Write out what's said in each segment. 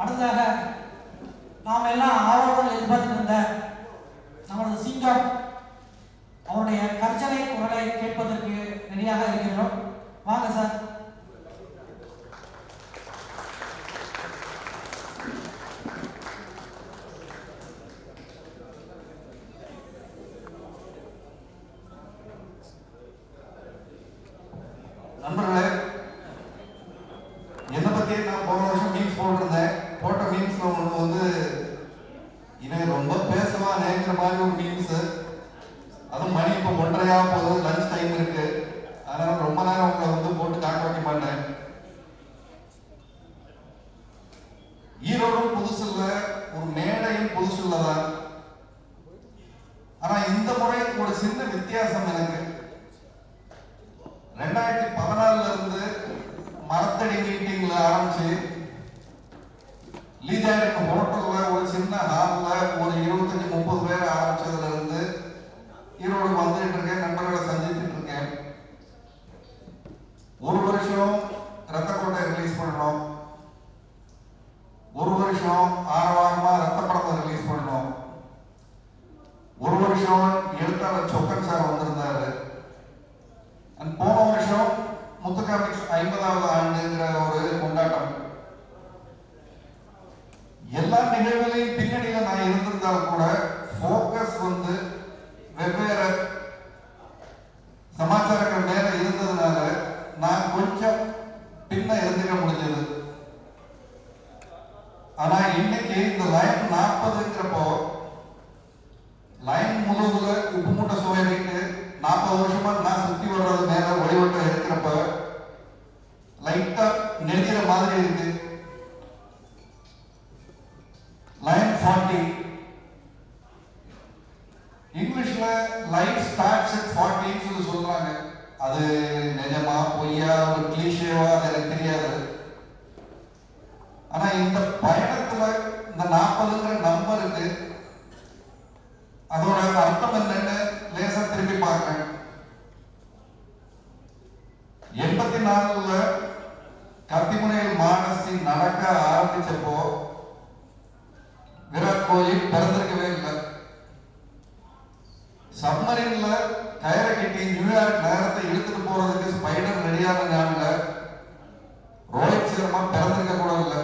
அடுத்ததாக நாம் எல்லாம் ஆவலுடன் எதிர்பார்த்திருந்த நமது சிங்கம் அவருடைய கர்ஜனை குரலை கேட்பதற்கு ரெடியாக இருக்கிறோம். வாங்க சார். ஐயாயிரம் ஹோட்டலில் ஒரு சின்ன ஹாலில் ஒரு இருபத்தஞ்சி முப்பது ஆனா இன்னைக்கு இந்த லைன் நாற்பதுங்கிறப்போ லைன் முழுவதுல உப்பு மூட்டை சுவையிட்டு நாற்பது வருஷமா நான் சுத்தி வர்றது மேல ஒளிவட்டம் இருக்கிறப்ப லைட்டா நெடுக்கிற மாதிரி இருக்கு. லைன் ஃபார்ட்டி இங்கிலீஷ்ல லைன் ஸ்டார்ட்ஸ் அட் ஃபார்ட்டின்னு சொல்லி சொல்றாங்க. அது நிஜமா இருந்தப்போ விராட் கோலி பிறந்திருக்கவே இல்லை. சப்மரீன்ல கயரை கட்டி நியூயார்க் நேரத்தை இழுத்துட்டு போறதுக்கு ஸ்பைடர் ரெடியான ஞாபகம் ரோஹித் சர்மா பிறந்திருக்க கூட இல்லை.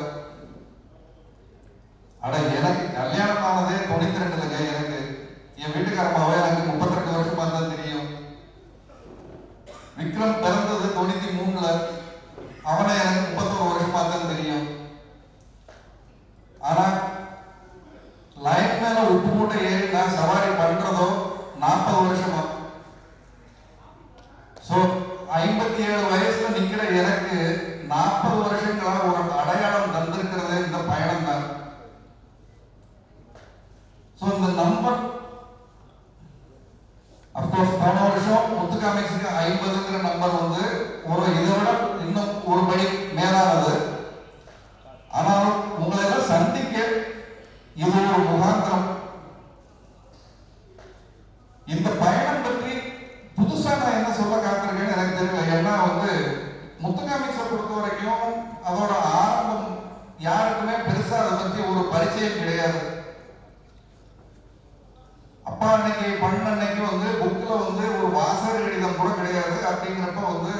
அட எனக்கு கல்யாணம் ஆனதே தொண்ணூத்தி ரெண்டுலங்க எனக்கு. என் வீட்டுக்காரமாவே எனக்கு முப்பத்தி ரெண்டு வருஷமா தான் தெரியும். விக்ரம் பிறந்த வரைக்கும் அதோட ஆரம்பம் யாருக்குமே பெருசா அதை பத்தி ஒரு பரிச்சயம் கிடையாது. அப்பா அன்னைக்கு பண்ண அன்னைக்கு வந்து புக்கில் வந்து ஒரு வாசகர் கடிதம் கூட கிடையாது. அப்படிங்கிறப்ப வந்து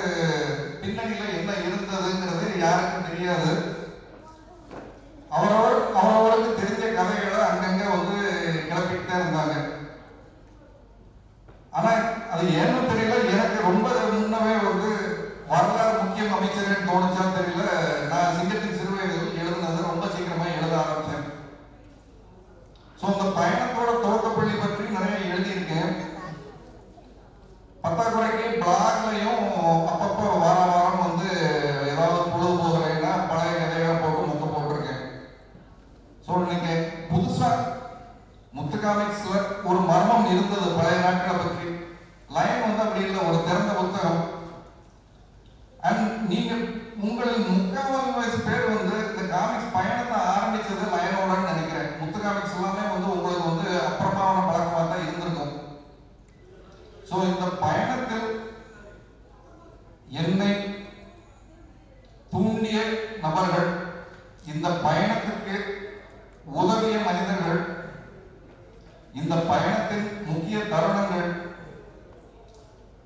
பின்னணியில் என்ன இருந்ததுங்கிறது யாருக்கும் தெரியாது. பற்றாக்குறைக்கு பிளாக்லையும் அப்பப்போ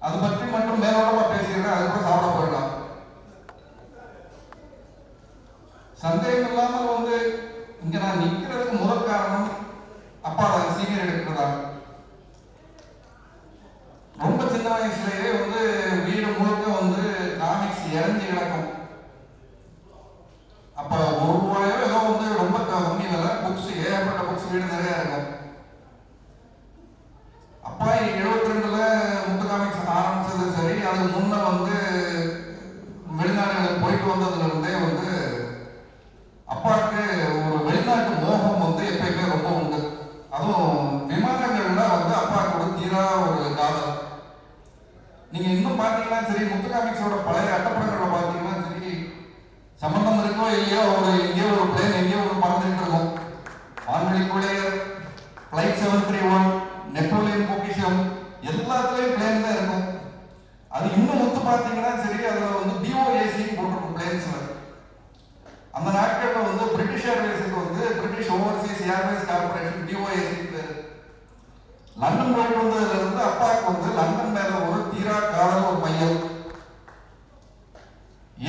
அது பற்றி மட்டும் மேலோட்டமா அது கூட சாப்பிட போயிடலாம். சந்தேகம் இல்லாமல் வந்து இங்க நான் நிக்கிறதுக்கு முதல் காரணம் அப்பா சீனியர் எடுக்கிறதா ரொம்ப சின்ன வயசுலயே வந்து வீடு முழுக்க வந்து காமிக்ஸ் இறந்து கிடக்கும். அப்ப ஒரு ரூபாயோ ஏதோ வந்து ரொம்ப கம்மி விலை. புக்ஸ் ஏகப்பட்ட புக்ஸ் வீடு நிறைய இருக்கும் அப்பா எழுபத்தி ரெண்டுல முத்து காமிக்ஸ் ஆரம்பிச்சது சரி அது முன்ன வந்து வெளிநாடுகளுக்கு போயிட்டு வந்ததுல இருந்தே வந்து அப்பாவுக்கு ஒரு வெளிநாட்டு மோகம் வந்து எப்பயுமே ரொம்ப உண்டு அதுவும் விமானங்கள்ல வந்து அப்பாவுக்கு ஒரு தீரா ஒரு நீங்க இன்னும் பாத்தீங்கன்னா சரி முத்துகாமிக்ஸோட பழைய அட்டப்படங்களை பாத்தீங்கன்னா சரி சம்பந்தம் இருக்கோ இல்லையோ ஒரு எங்கேயோ ஒரு பிளேன் எங்கேயோ ஒரு பறந்துட்டு இருக்கும். வான்வெளிக்குள்ளே flight seven three one Napoleon பொக்கிஷம் எல்லாத்துலயும் பிளேன் தான் இருக்கும். அது இன்னும் முத்து பார்த்தீங்கன்னா சரி அதுல வந்து பிஓஏசி போட்டிருக்கும் பிளேன்ஸ்ல அந்த நாட்கள்ல வந்து பிரிட்டிஷ் ஏர்வேஸுக்கு வந்து British Overseas Airways Corporation BOAC London போயிட்டு வந்ததுல இருந்து அப்பாவுக்கு வந்து லண்டன் மேல ஒரு தீரா காதல் ஒரு மையம்.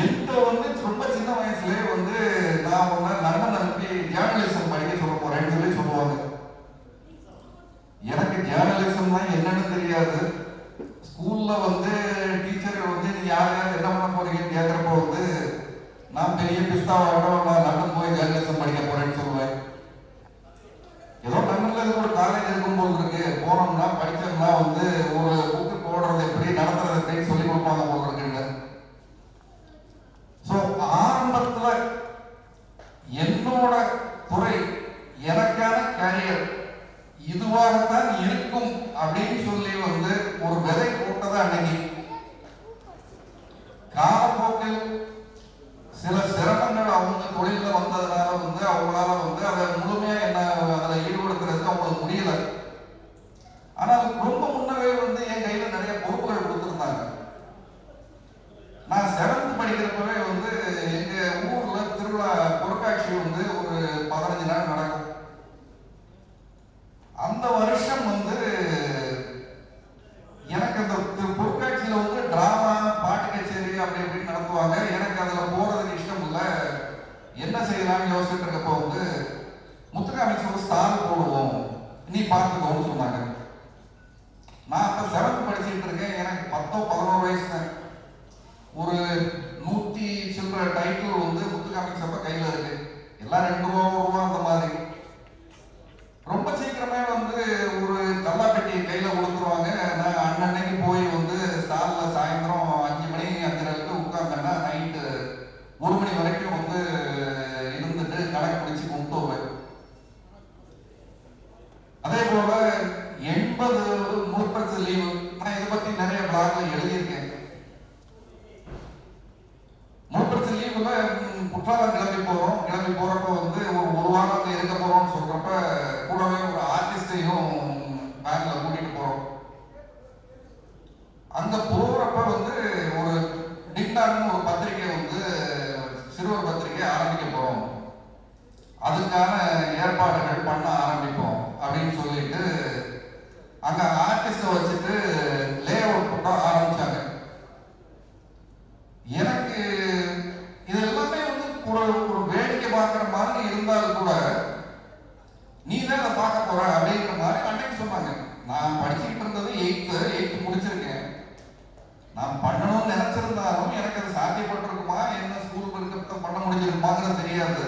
என்கிட்ட வந்து ரொம்ப சின்ன வயசுலயே வந்து நான் உன்னை லண்டன் அனுப்பி ஜேர்னலிசம் படிக்க சொல்ல போறேன்னு சொல்லி சொல்லுவாங்க. எனக்கு ஜேர்னலிசம் தான் என்னன்னு தெரியாது. ஸ்கூல்ல வந்து டீச்சர் வந்து நீ யார்? யார் என்ன பண்ண போறீங்கன்னு கேட்கறப்ப வந்து நான் பெரிய பிஸ்தாவாட்டம் நான் லண்டன் போய் ஜேர்னலிசம் படிக்க போறேன்னு சொல்லுவேன் ஏதோ லண்டன்ல இது ஒரு காலேஜ் இருக்கு. போனோம்னா படிச்சோம்னா வந்து ஒரு புக்கு போடுறது எப்படி நடத்துறது எப்படின்னு சொல்லி கொடுப்பாங்க போல இருக்குன்னு ஸோ ஆரம்பத்துல என்னோட துறை எனக்கான கேரியர் இதுவாகத்தான் இருக்கும் அப்படின்னு சொல்லி வந்து ஒரு விதை போட்டது அன்னைக்கு. காலப்போக்கில் சில சிரமங்கள் அவங்க தொழில வந்ததுனால வந்து அவங்களால வந்து அதை முழுமையா என்ன அதில் ஈடுபடுத்துறதுக்கு அவங்களுக்கு முடியல ஆனால் ரொம்ப முன்னவே வந்து என் கையில நிறைய பொறுப்புகள் கொடுத்துருந்தாங்க நான் செவன்த் படிக்கிறப்பவே வந்து எங்க ஊர்ல திருவிழா பொருட்காட்சி வந்து ஒரு பதினஞ்சு நாள் நடக்கும் அந்த வருஷம் வந்து எனக்கு அந்த தி- பொருட்காட்சியில வந்து டிராமா பாட்டு கச்சேரி அப்படி இப்படின்னு நடத்துவாங்க எனக்கு அதுல போறதுக்கு இஷ்டம் இல்ல என்ன செய்யலாம்னு யோசிச்சுட்டு இருக்கப்போ வந்து முத்துக்காமிக்ஸ் ஒரு ஸ்டார் போடுவோம். நீ பார்த்துக்கோன்னு சொன்னாங்க. நான் இப்போ செவன்த் படிச்சுட்டு இருக்கேன். எனக்கு பத்தோ பதினோரு வயசு தான் ஒரு நூற்றி சில்லற டைட்டில் வந்து முத்துக்காமிக்ஸ் கையில் கையில இருக்கு. எல்லாம் ரெண்டு ரூபா ஒரு ரூபா அந்த மாதிரி ரொம்ப சீக்கிரமே வந்து ஒரு கல்லாப்பெட்டியை கையில கொடுத்துருவாங்க நான் அன்னன்னைக்கு போய் வந்து ஸ்டால்ல சாயந்தரம் அஞ்சு மணி அஞ்சரைக்கு உட்கார்ந்தேன்னா நைட்டு ஒரு மணி வரைக்கும் வந்து இருந்துட்டு கணக்கு பிடிச்சு கொண்டு வருவேன் அதே போல எண்பது முற்பரிசு லீவு நான் இதை பத்தி நிறைய பிளாக்ல எழுதியிருக்கேன் முற்பரிசு லீவுல ம், கிளம்பி போறோம். கிளம்பி போகிறப்ப வந்து ஒரு ஒரு வாரம் அங்க இருக்க போறோம்னு சொல்றப்ப கூடவே ஒரு ஆர்டிஸ்டையும் வேன்ல கூட்டிகிட்டு போறோம். அந்த போறப்ப வந்து ஒரு டிக்டாக்னு ஒரு பத்திரிகை வந்து சிறுவர் பத்திரிகை ஆரம்பிக்க போறோம். அதுக்கான ஏற்பாடுகள் பண்ண ஆரம்பிப்போம் அப்படின்னு சொல்லிட்டு அங்கே ஆர்டிஸ்டை வச்சுட்டு லே அவுட் போட ஆரம்பிச்சாங்க எனக்கு இது எல்லாமே வந்து ஒரு ஒரு வேடிக்கை பார்க்குற மாதிரி இருந்தாலும் கூட நீ தான் அதை பார்க்க போற அப்படிங்கிற மாதிரி அன்னைக்கு சொன்னாங்க நான் படிச்சுக்கிட்டு இருந்தது எயித்து எயித்து முடிச்சிருக்கேன் நான் பண்ணணும்னு நினைச்சிருந்தாலும் எனக்கு அது சாத்தியப்பட்டிருக்குமா என்ன ஸ்கூல் இருக்கிறத பண்ண தெரியாது.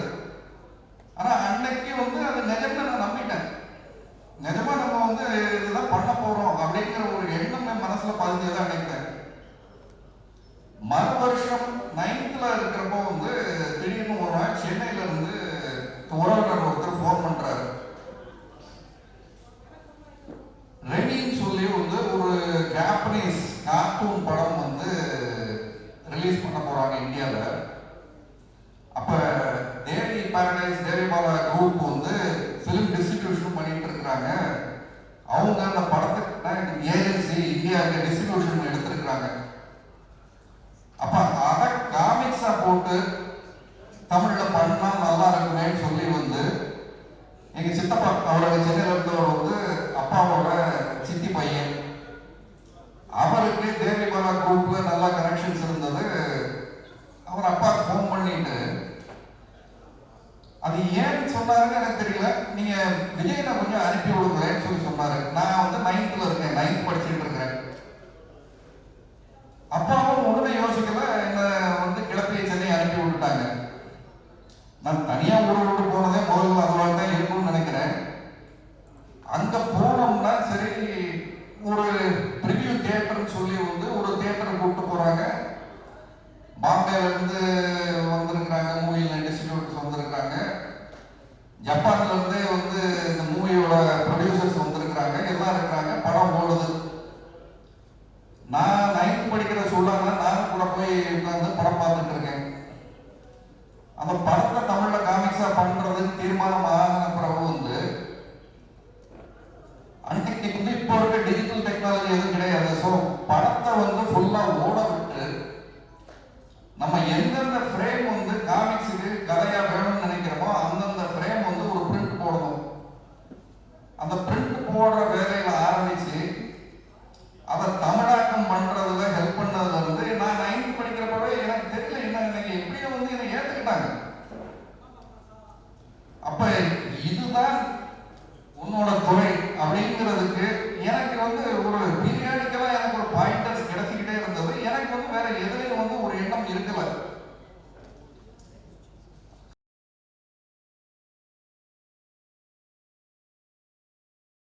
ஆனா அன்னைக்கு வந்து அது நிஜம்னு நான் நம்பிட்டேன். நிஜமா நம்ம வந்து இதுதான் பண்ண போறோம் அப்படிங்கிற ஒரு எண்ணம் என் மனசுல பதிஞ்சது அன்னைக்கு மறு வருஷம் நைன்த்ல இருக்கிறப்போ வந்து திடீர்னு ஒரு நாள் சென்னையில இருந்து உறவினர் ஒருத்தர் ஃபோன் பண்றாரு. ரெனின்னு சொல்லி வந்து ஒரு ஜாப்பனீஸ் தமிழில் பண்ணா நல்லா இருக்குமேன்னு சொல்லி வந்து எங்கள் சித்தப்பா அவரோட சென்னையில் இருந்தவர் வந்து அப்பாவோட சித்தி பையன். எதுவும் கிடையாது. ஸோ படத்தை வந்து ஃபுல்லா ஓட விட்டு நம்ம எந்தெந்த ஃப்ரேம் வந்து காமிக்ஸுக்கு கதையாக வேணும்னு நினைக்கிறோமோ அந்தந்த ஃப்ரேம் வந்து ஒரு பிரிண்ட் போடணும். அந்த பிரிண்ட் போடுற வேலையில ஆரம்பிச்சு அதை தமிழாக்கம் பண்றதுல ஹெல்ப் பண்ணதுல இருந்து நான் நைன்த் படிக்கிறப்பவே எனக்கு தெரியல என்ன இன்னைக்கு எப்படியோ வந்து என்னை ஏத்துக்கிட்டாங்க. அப்ப இதுதான் உன்னோட துறை அப்படிங்கிறதுக்கு எனக்கு வந்து